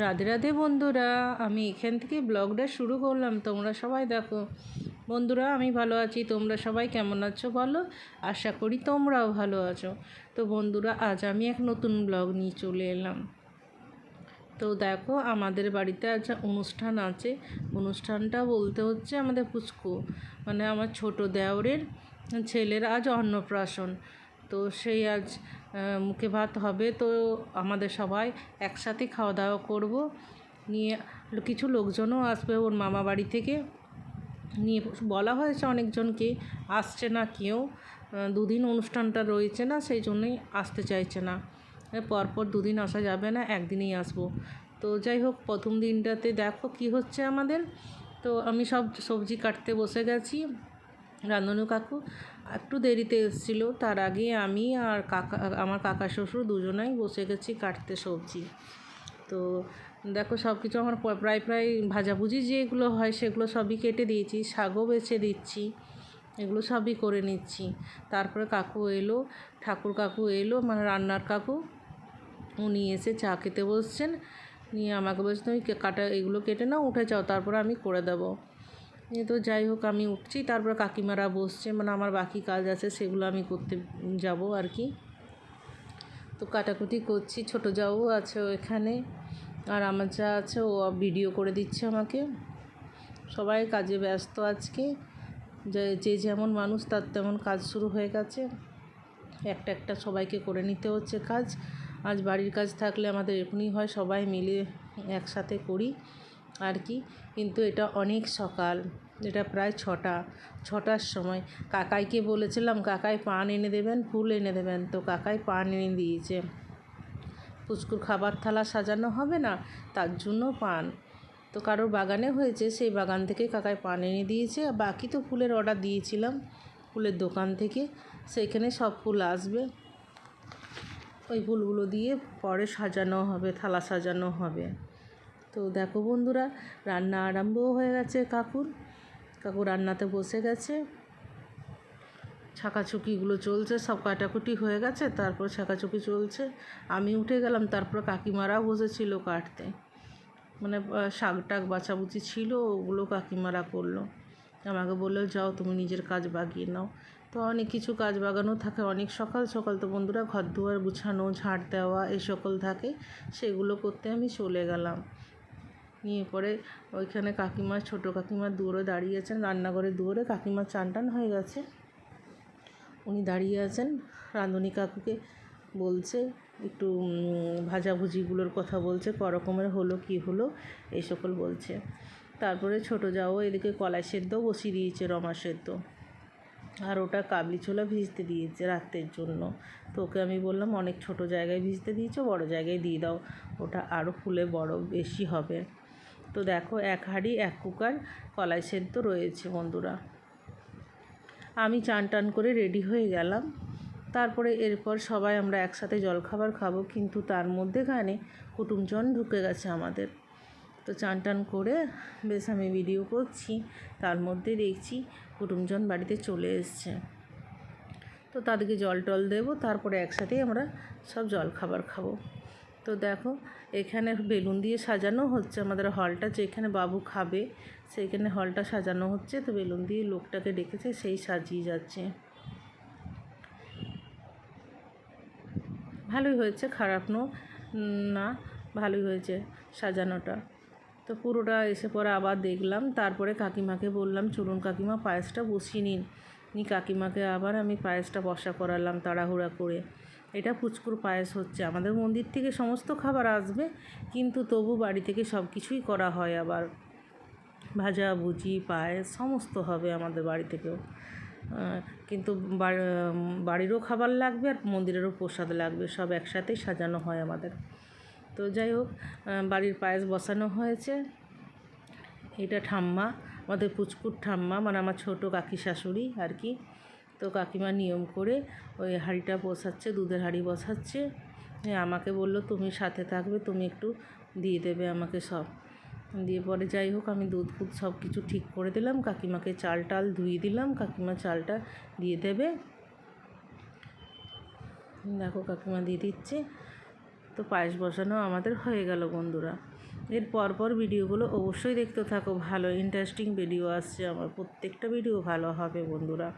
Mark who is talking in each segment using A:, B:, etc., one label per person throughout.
A: রাধে রাধে বন্ধুরা, আমি এখান থেকে ব্লগটা শুরু করলাম। তোমরা সবাই দেখো। বন্ধুরা, আমি ভালো আছি। তোমরা সবাই কেমন আছো বলো? আশা করি তোমরাও ভালো আছো। তো বন্ধুরা, আজ আমি এক নতুন ব্লগ নিয়ে চলে এলাম। তো দেখো, আমাদের বাড়িতে আজ অনুষ্ঠান আছে। অনুষ্ঠানটা বলতে হচ্ছে আমাদের পুচকু মানে আমার ছোট দেওরের ছেলের আজ অন্নপ্রাশন। তো সেই আজ মুখে ভাত হবে, তো আমাদের সবাই একসাথে খাওয়া দাওয়া করব। নিয়ে কিছু লোকজনও আসবে ওর মামা বাড়ি থেকে। নিয়ে বলা হয়েছে অনেকজনকে, আসছে না কেউ। দুদিন অনুষ্ঠানটা রয়েছে না, সেই জন্যই আসতে চাইছে না। পরপর দুদিন আসা যাবে না, একদিনেই আসব। তো যাই হোক, প্রথম দিনটাতে দেখো কি হচ্ছে আমাদের। তো আমি সব সবজি কাটতে বসে গেছি। রান্ধনু কাকু একটু দেরিতে এসেছিল। তার আগে আমি আর কাকা, আমার কাকা শ্বশুর দুজনাই বসে গেছি কাটতে সবজি। তো দেখো সব কিছু আমার প্রায় প্রায় ভাজাভুজি যেগুলো হয় সেগুলো সবই কেটে দিয়েছি, শাকও বেছে দিচ্ছি, এগুলো সবই করে নিচ্ছি। তারপরে কাকু এলো, ঠাকুর কাকু এলো মানে রান্নার কাকু, উনি এসে চা খেতে বসছেন। নিয়ে আমাকে বলছে, তুমি কাটা এগুলো কেটে নাও, উঠে যাও, তারপরে আমি করে দেবো। তো যাই হোক, আমি উঠছি, তারপর কাকিমারা বসছে মানে আমার বাকি কাজ আছে, সেগুলো আমি করতে যাব আর কি। তো কাটাকুটি করছি, ছোটো যাও আছে এখানে আর আমার যা আছে ও ভিডিও করে দিচ্ছে আমাকে। সবাই কাজে ব্যস্ত আজকে যে যেমন মানুষ, তার তেমন কাজ শুরু হয়ে গেছে। একটা একটা সবাইকে করে নিতে হচ্ছে কাজ। আজ বাড়ির কাজ থাকলে আমাদের এখনই হয়, সবাই মিলে একসাথে করি। আর কি? কিন্তু এটা অনেক সকাল। এটা প্রায় ছটা। ছটার সময়। কাকাইকে বলেছিলাম, কাকাই পান এনে দেবেন, ফুল এনে দেবেন। তো কাকাই পান এনে দিয়েছে। পুচকুর খাবার থালা সাজানো হবে না, তার জন্য পান। তো কারোর বাগানে হয়েছে, সেই বাগান থেকে কাকায় পান এনে দিয়েছে। আর বাকি তো ফুলের অর্ডার দিয়েছিলাম, ফুলের দোকান থেকে। সেইখানে সব ফুল আসবে। ওই ফুলগুলো দিয়ে পরে সাজানো হবে, থালা সাজানো হবে। তো দেখো বন্ধুরা, রান্না আরম্ভও হয়ে গেছে কাকুর। কাকু রান্নাতে বসে গেছে। ছাকাছুকিগুলো চলছে, সব কাটাকুটি হয়ে গেছে, তারপর ছাকাছুকি চলছে। আমি উঠে গেলাম, তারপর কাকিমারাও বসেছিল কাটতে। মানে শাক টাক বাছাবুচি ছিল, ওগুলো কাকিমারা করল। আমাকে বলল, যাও, তুমি নিজের কাজ বাগিয়ে নাও। তো অনেক কিছু কাজ বাগানো থাকে, অনেক সকাল সকাল তো বন্ধুরা ঘর দুয়ার গুছানো, ঝাড় দেওয়া এই সকল থাকে, সেগুলো করতে আমি চলে গেলাম। নিয়ে পরে ওইখানে কাকিমা, ছোটো কাকিমার দুয়ারে দাঁড়িয়েছেন রান্নাঘরের দুয়ারে। কাকিমার চান টান হয়ে গেছে। উনি দাঁড়িয়ে আছেন। রাঁধুনি কাকুকে বলছে, একটু ভাজাভুজিগুলোর কথা বলছে রকমের হলো, কি হলো, এই সকল বলছে। তারপরে ছোটো যাও এদিকে কলাই সেদ্ধ বসিয়ে দিয়েছে রমা সেদ্ধ। আর ওটা কাবলি ছোলা ভিজতে দিয়েছে রাত্রের জন্য। তো ওকে আমি বললাম, অনেক ছোট জায়গায় ভিজতে দিয়েছ, বড় জায়গায় দিয়ে দাও। ওটা আরও ফুলে বড় বেশি হবে। তো দেখো, এক হাঁড়ি, এক কুকার, কলাই সেদ্ধ রয়েছে বন্ধুরা। আমি চান টান করে রেডি হয়ে গেলাম। তারপরে এরপর সবাই আমরা একসাথে জলখাবার খাব, কিন্তু তার মধ্যেখানে কুটুমজন ঢুকে গেছে আমাদের। তো চান টান করে বেশ আমি ভিডিও করছি, তার মধ্যে দেখছি কুটুমজন বাড়িতে চলে এসছে। তো তাদেরকে জল টল দেবো, তারপরে একসাথেই আমরা সব জল খাবার খাব। তো দেখো, এখানে বেলুন দিয়ে সাজানো হচ্ছে আমাদের হলটা, যেখানে বাবু খাবে, সেইখানে হলটা সাজানো হচ্ছে। তো বেলুন দিয়ে লোকটাকে ডেকেছে, সেই সাজিয়ে যাচ্ছে। ভালোই হয়েছে, খারাপ নো না, ভালোই হয়েছে সাজানোটা। তো পুরোটা এসে পরে আবার দেখলাম, তারপরে কাকিমাকে বললাম, চলুন কাকিমা, পায়েসটা বসিয়ে নিন। নি কাকিমাকে আবার আমি পায়েসটা বসা করালাম তাড়াহুড়া করে। এটা পুচকুর পায়েস হচ্ছে। আমাদের মন্দির থেকে সমস্ত খাবার আসবে, কিন্তু তবু বাড়ি থেকে সব কিছুই করা হয় আবার। ভাজা, ভুজি, পায়েস, সমস্ত হবে আমাদের বাড়ি থেকেও। কিন্তু বাড়িরও খাবার লাগবে আর মন্দিরেরও প্রসাদ লাগবে, সব একসাথেই সাজানো হয় আমাদের। তো যাই হোক বাড়ির পায়েস বসানো হয়েছে। এটা ঠাম্মা, আমাদের পুচকুর ঠাম্মা মানে আমার ছোটো কাকি শাশুড়ি আর কি। তো কাকিমা নিয়ম করে ওই হাঁড়িটা বসাচ্ছে, দুধের হাঁড়ি বসাচ্ছে। আমাকে বলল, তুমি সাথে থাকবে, তুমি একটু দিয়ে দেবে আমাকে সব। দিয়ে পরে যাই হোক, আমি দুধ ফুধ সব কিছু ঠিক করে দিলাম। কাকিমাকে চাল টাল ধুয়ে দিলাম, কাকিমা চালটা দিয়ে দেবে। দেখো কাকিমা দিয়ে দিচ্ছে। তো পায়েস বসানো আমাদের হয়ে গেল বন্ধুরা। এর পরপর ভিডিওগুলো অবশ্যই দেখতে থাকো। ভালো ইন্টারেস্টিং ভিডিও আসছে। আমার প্রত্যেকটা ভিডিও ভালো হবে বন্ধুরা।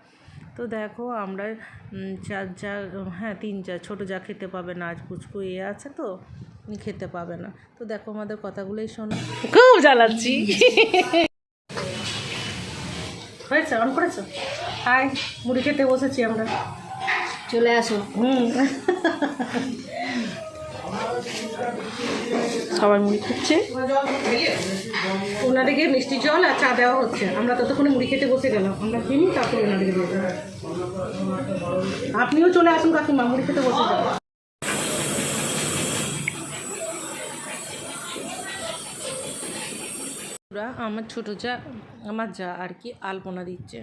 A: তো দেখো আমরা চার যা হ্যাঁ তিন যা ছোটো যা খেতে পাবে না আজ পুচকু এ আছে তো খেতে পাবে না। তো দেখো আমাদের কথাগুলোই শোনো। খুব জ্বালাচ্ছি। হয়েছে? অন করেছ? হাই মুড়ি খেতে বসেছি আমরা।
B: চলে আসো।
A: হুম। সবাই মুড়ি খাচ্ছে। ওনাদেরকে মিষ্টি জল আর চা দেওয়া হচ্ছে। আমরা ততক্ষণে মুড়ি খেতে বসে গেলাম। আমরা কিনি তারপর ওনাদেরকে দেবো আপনিও চলে আসুন কাকিমা, মুড়ি খেতে বসে ওরা আমার ছোটো যা, আমার যা আর কি আলপনা দিচ্ছে।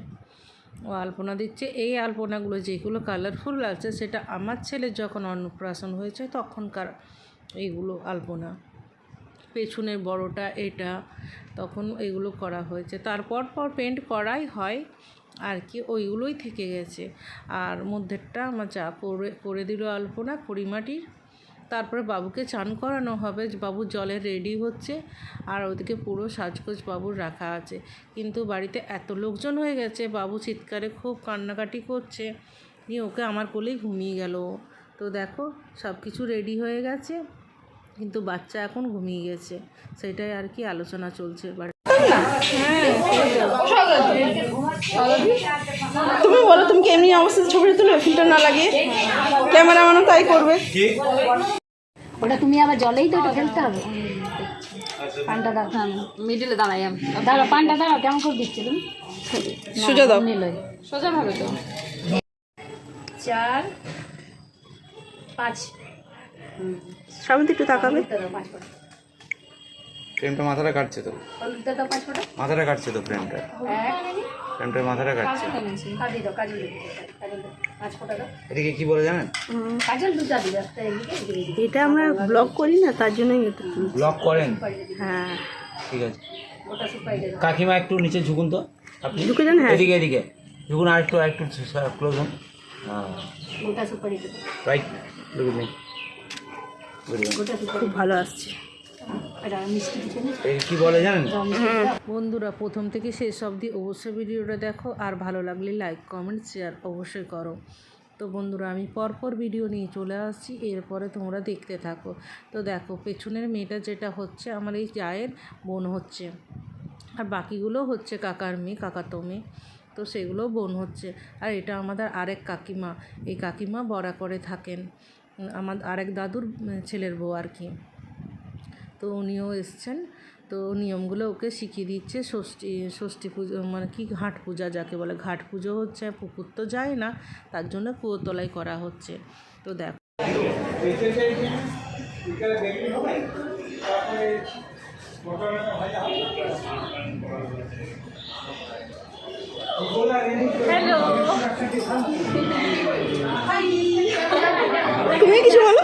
A: ও আলপনা দিচ্ছে। এই আলপনাগুলো যেগুলো কালারফুল আছে, সেটা আমার ছেলের যখন অন্নপ্রাশন হয়েছে, তখনকার এইগুলো আলপনা। পেছনের বড়টা এটা, তখন এগুলো করা হয়েছে। তারপর পর পেন্ট করাই হয়, আর কি ওইগুলোই থেকে গেছে। আর মধ্যেরটা আমার যা করে করে দিল আলপনা, পরিমাটির তারপরে বাবুকে চান করানো হবে বাবু জলে রেডি হচ্ছে আর ওদিকে পুরো সাজগোজ বাবুর রাখা আছে। কিন্তু বাড়িতে এত লোকজন হয়ে গেছে বাবু চিৎকারে খুব কান্নাকাটি করছে নিয়ে ওকে আমার কোলেই ঘুমিয়ে গেল। তো দেখো সব কিছু রেডি হয়ে গেছে কিন্তু বাচ্চা এখন ঘুমিয়ে গেছে। সেটাই আর কি আলোচনা চলছে
C: তুমি বলো তুমি কি এমনি অবস্থায় ছবিটা তুলবে ফিল্টার না লাগিয়ে? ক্যামেরাম্যানও তাই করবে।
B: ওটা তুমি আবার জলেই তো ওটা ফেলতে হবে। পানটা দাও। মিডিলে দাঁড়াই আমি। দাঁড়াও পানটা দাঁড়াও কেমন করে দিচ্ছি তুমি?
C: সোজা দাও।
B: নিল সোজা ভাবে তো। চার পাঁচ।
C: সামনে একটু তাকাবে।
B: পাঁচ ফোঁটা
D: ফ্রেমটা মাথাটা কাটছে তো। মাথাটা কাটছে তো প্রেমটা।
B: এক
D: মাথাটা কাটছে।
B: কাজল দাও কাজল দাও কাজল দাও পাঁচ ফোঁটা দাও।
D: এদিকে কি বলে জানেন।
C: এটা আমরা ব্লগ করি না তার জন্যই।
D: ব্লক করেন?
C: হ্যাঁ।
D: ঠিক আছে।
B: ওটা সুপারি দাও
D: কাকিমা একটু নিচে ঝুকুন তো। আপনি
C: ঢুকে যান, হ্যাঁ।
D: এদিকে এদিকে। ঝুকুন আর একটু আর একটু ক্লোজ হন। হ্যাঁ। রাইট
B: গোটা সুপারি
C: খুব ভালো আসছে।
D: কি বলে জানেন?
A: বন্ধুরা প্রথম থেকে শেষ অবধি অবশ্যই ভিডিওটা দেখো আর ভালো লাগলে লাইক কমেন্ট শেয়ার অবশ্যই করো। তো বন্ধুরা আমি পরপর ভিডিও নিয়ে চলে আসছি এরপরে তোমরা দেখতে থাকো। তো দেখো পেছনের মেয়েটা যেটা হচ্ছে আমার এই জায়ের বোন হচ্ছে। আর বাকিগুলো হচ্ছে কাকার মেয়ে কাকাতো মেয়ে। তো সেগুলো বোন হচ্ছে। আর এটা আমাদের আরেক কাকিমা। এই কাকিমা বড়া করে থাকেন। আমার আরেক দাদুর ছেলের বউ আর কি। তো উনিও এসছেন। তো নিয়মগুলো ওকে শিখিয়ে দিচ্ছে। ষষ্ঠী ষষ্ঠী পুজো মানে কি ঘাট পূজা যাকে বলে ঘাট পুজো হচ্ছে পুকুর তো যায় না তার জন্য কুয়োতলাই করা হচ্ছে। তো দেখ
C: তুমি কিছু বলো?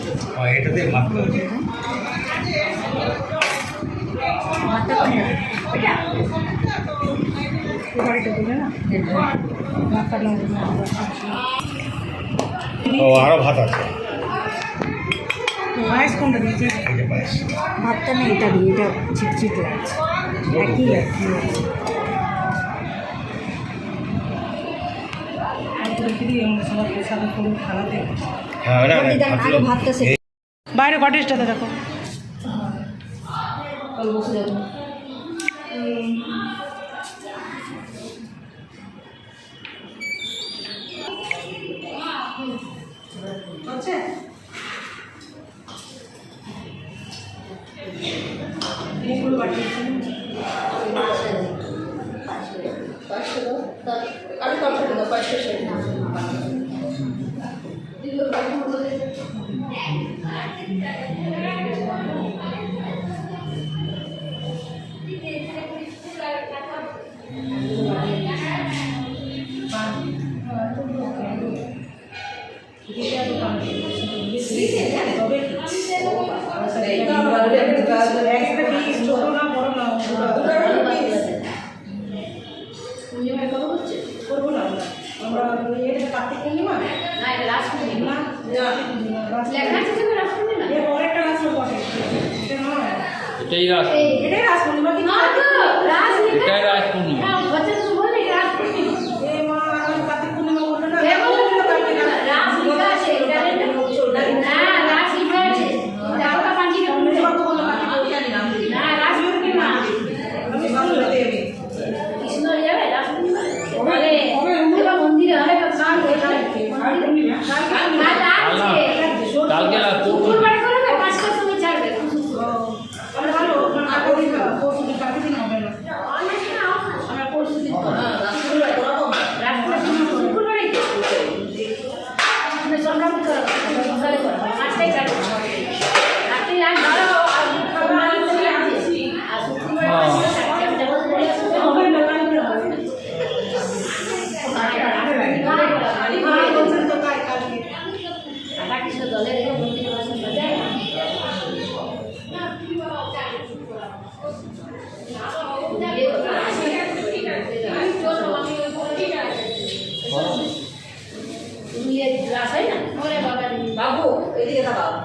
D: এটাতে ভাত করছে ও আরও ভাত আছে।
A: পায়েস কোনটা দিয়েছে?
B: ভাতটা না এটা দিয়ে এটা চিটচিট লাগছে। একই একই
D: হ্যাঁ
B: ভাতটা
A: বাইরে কটেজটাতে দেখো।
B: বসে যাব।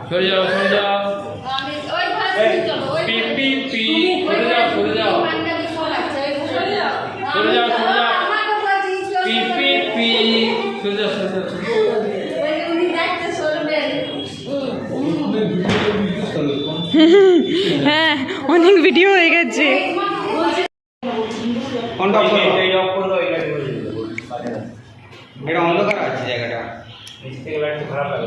E: সরে যাও সরে যাও।
C: হ্যাঁ অনেক ভিডিও হয়ে গেছে।
E: এটা
D: অন্ধকার আছে জায়গাটা।
E: খারাপ লাগে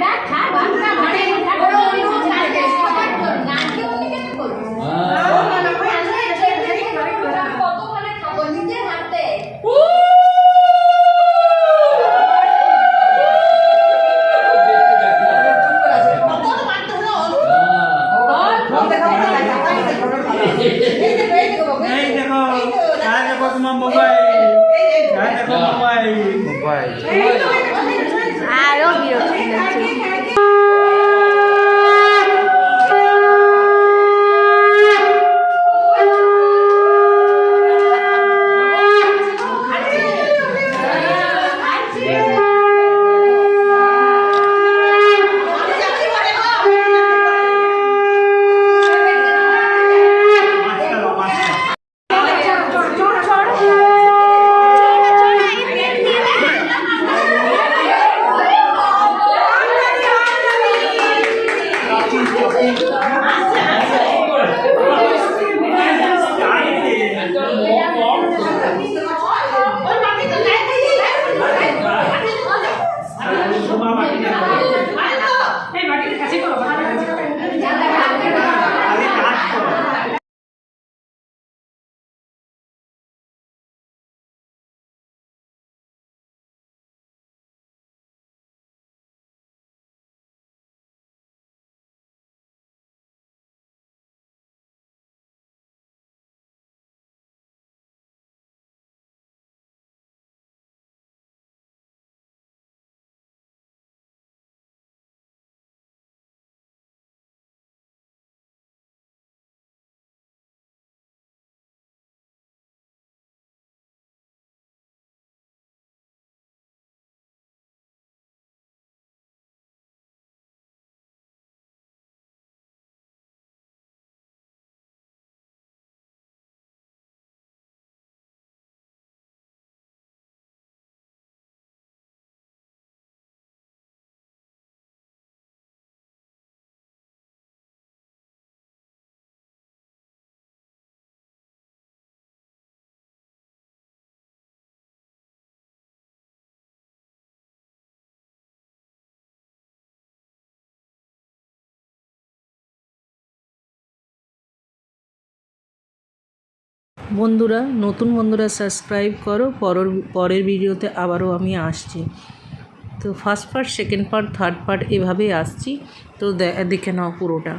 B: right. I don't need a
E: penis.
A: বন্ধুরা, নতুন বন্ধুরা সাবস্ক্রাইব করো। পরের পরের ভিডিওতে আবারও আমি আসছি। তো first part second part third part এভাবেই আসছি। তো দেখে নাও পুরোটা।